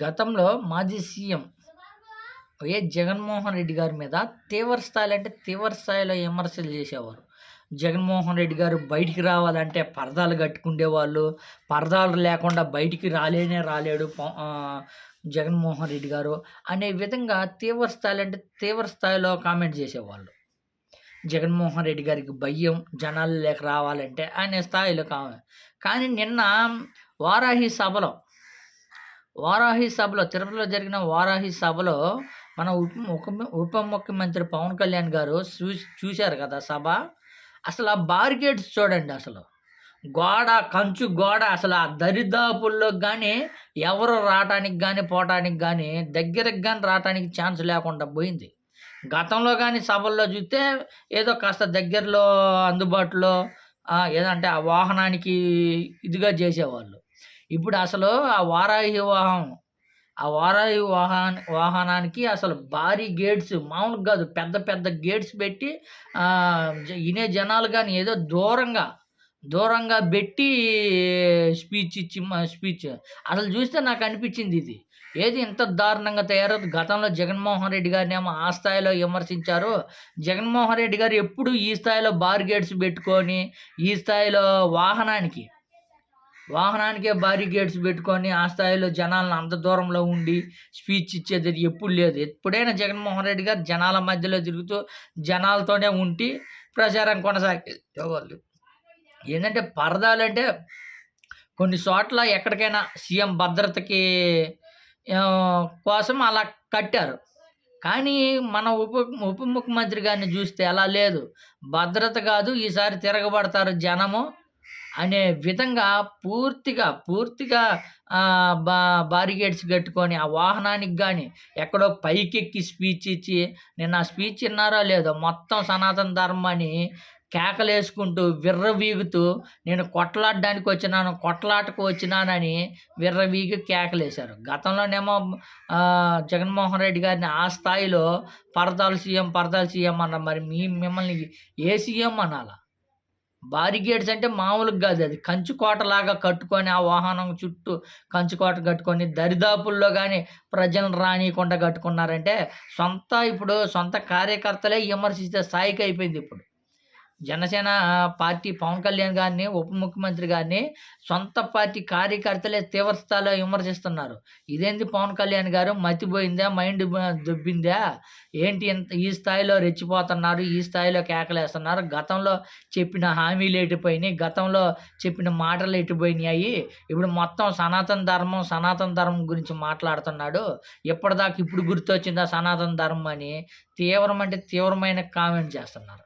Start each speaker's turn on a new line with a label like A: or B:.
A: గతంలో మాజీ CM YS Jaganmohan Reddy గారి మీద తీవ్ర స్థాయిలో అంటే తీవ్ర స్థాయిలో విమర్శలు చేసేవారు. జగన్మోహన్ రెడ్డి గారు బయటికి రావాలంటే పరదాలు కట్టుకుండేవాళ్ళు. పరదాలు లేకుండా బయటికి రాలేనే రాలేడు జగన్మోహన్ రెడ్డి గారు అనే విధంగా తీవ్ర స్థాయిలో అంటే తీవ్ర స్థాయిలో కామెంట్ చేసేవాళ్ళు. జగన్మోహన్ రెడ్డి గారికి భయం జనాలు లేక రావాలంటే అనే స్థాయిలో కామెంట్ కానీ నిన్న వారాహి సభలో వారాహి సభలో తిరుపతిలో జరిగిన వారాహి సభలో మన ఉప ఉప ముఖ్యమంత్రి పవన్ కళ్యాణ్ గారు చూ చూశారు కదా సభ. అసలు ఆ బారికేడ్స్ చూడండి అసలు. గోడ కంచు గోడ అసలు ఆ దరిదాపుల్లో కానీ ఎవరు రావటానికి కానీ పోవటానికి కానీ దగ్గరకు కానీ రావటానికి ఛాన్స్ లేకుండా పోయింది. గతంలో కానీ సభల్లో చూస్తే ఏదో కాస్త దగ్గరలో అందుబాటులో ఏదంటే ఆ వాహనానికి ఇదిగా చేసేవాళ్ళు. ఇప్పుడు అసలు ఆ వారాహి వాహనం ఆ వారాహి వాహన వాహనానికి అసలు భారీ గేట్స్ మామూలుగా కాదు పెద్ద పెద్ద గేట్స్ పెట్టి ఇనే జనాలు కానీ ఏదో దూరంగా దూరంగా పెట్టి స్పీచ్ ఇచ్చి స్పీచ్ అసలు చూస్తే నాకు అనిపించింది ఇది. ఏది ఇంత దారుణంగా తయారవుతుంది గతంలో జగన్మోహన్ రెడ్డి గారిని ఏమో ఆ స్థాయిలో విమర్శించారు. జగన్మోహన్ రెడ్డి గారు ఎప్పుడు ఈ స్థాయిలో బార్ గేట్స్ పెట్టుకొని ఈ స్థాయిలో వాహనానికి వాహనానికే భారీ గేట్స్ పెట్టుకొని ఆ స్థాయిలో జనాలను అంత దూరంలో ఉండి స్పీచ్ ఇచ్చేది ఎప్పుడు లేదు. ఎప్పుడైనా జగన్మోహన్ రెడ్డి గారు జనాల మధ్యలో తిరుగుతూ జనాలతోనే ఉండి ప్రచారం కొనసాగేవాళ్ళు ఏంటంటే పరదాలు అంటే కొన్ని చోట్ల ఎక్కడికైనా సీఎం భద్రతకి కోసం అలా కట్టారు. కానీ మన ఉప ఉప ముఖ్యమంత్రి గారిని చూస్తే అలా లేదు. భద్రత కాదు ఈసారి తిరగబడతారు జనము. అనే విధంగా పూర్తిగా పూర్తిగా బా బారిగేట్స్ కట్టుకొని ఆ వాహనానికి కానీ ఎక్కడో పైకెక్కి స్పీచ్ ఇచ్చి నేను ఆ స్పీచ్ విన్నారో లేదో మొత్తం సనాతన ధర్మాన్ని కేకలేసుకుంటూ విర్రవీగుతూ నేను కొట్లాడడానికి వచ్చినాను కొట్లాటకు వచ్చినానని విర్రవీగి కేకలేశారు. గతంలోనేమో జగన్మోహన్ రెడ్డి గారిని ఆ స్థాయిలో పరదాలు సీఎం పరదాలు సీఎం అన్నారు. మరి మీ మిమ్మల్ని ఏ సీఎం అనాలా? బారిగేడ్స్ అంటే మామూలుగా కాదు అది. కంచుకోటలాగా కట్టుకొని ఆ వాహనం చుట్టూ కంచుకోట కట్టుకొని దరిదాపుల్లో కానీ ప్రజలను రానియకుండా కట్టుకున్నారంటే సొంత ఇప్పుడు సొంత కార్యకర్తలే విమర్శించే స్థాయికి అయిపోయింది ఇప్పుడు. జనసేన పార్టీ పవన్ కళ్యాణ్ గారిని ఉప ముఖ్యమంత్రి గారిని సొంత పార్టీ కార్యకర్తలే తీవ్రస్థాయిలో విమర్శిస్తున్నారు. ఇదేంది పవన్ కళ్యాణ్ గారు? మతిపోయిందా? మైండ్ దుబ్బిందా? ఏంటి ఇంత ఈ స్థాయిలో రెచ్చిపోతున్నారు? ఈ స్థాయిలో కేకలేస్తున్నారు? గతంలో చెప్పిన హామీలు ఎటుపోయినాయి? గతంలో చెప్పిన మాటలు ఎటుపోయినాయి? ఇప్పుడు మొత్తం సనాతన ధర్మం సనాతన ధర్మం గురించి మాట్లాడుతున్నాడు. ఎప్పటిదాకా ఇప్పుడు గుర్తొచ్చిందా సనాతన ధర్మం అని? తీవ్రం అంటే తీవ్రమైన కామెంట్ చేస్తున్నారు.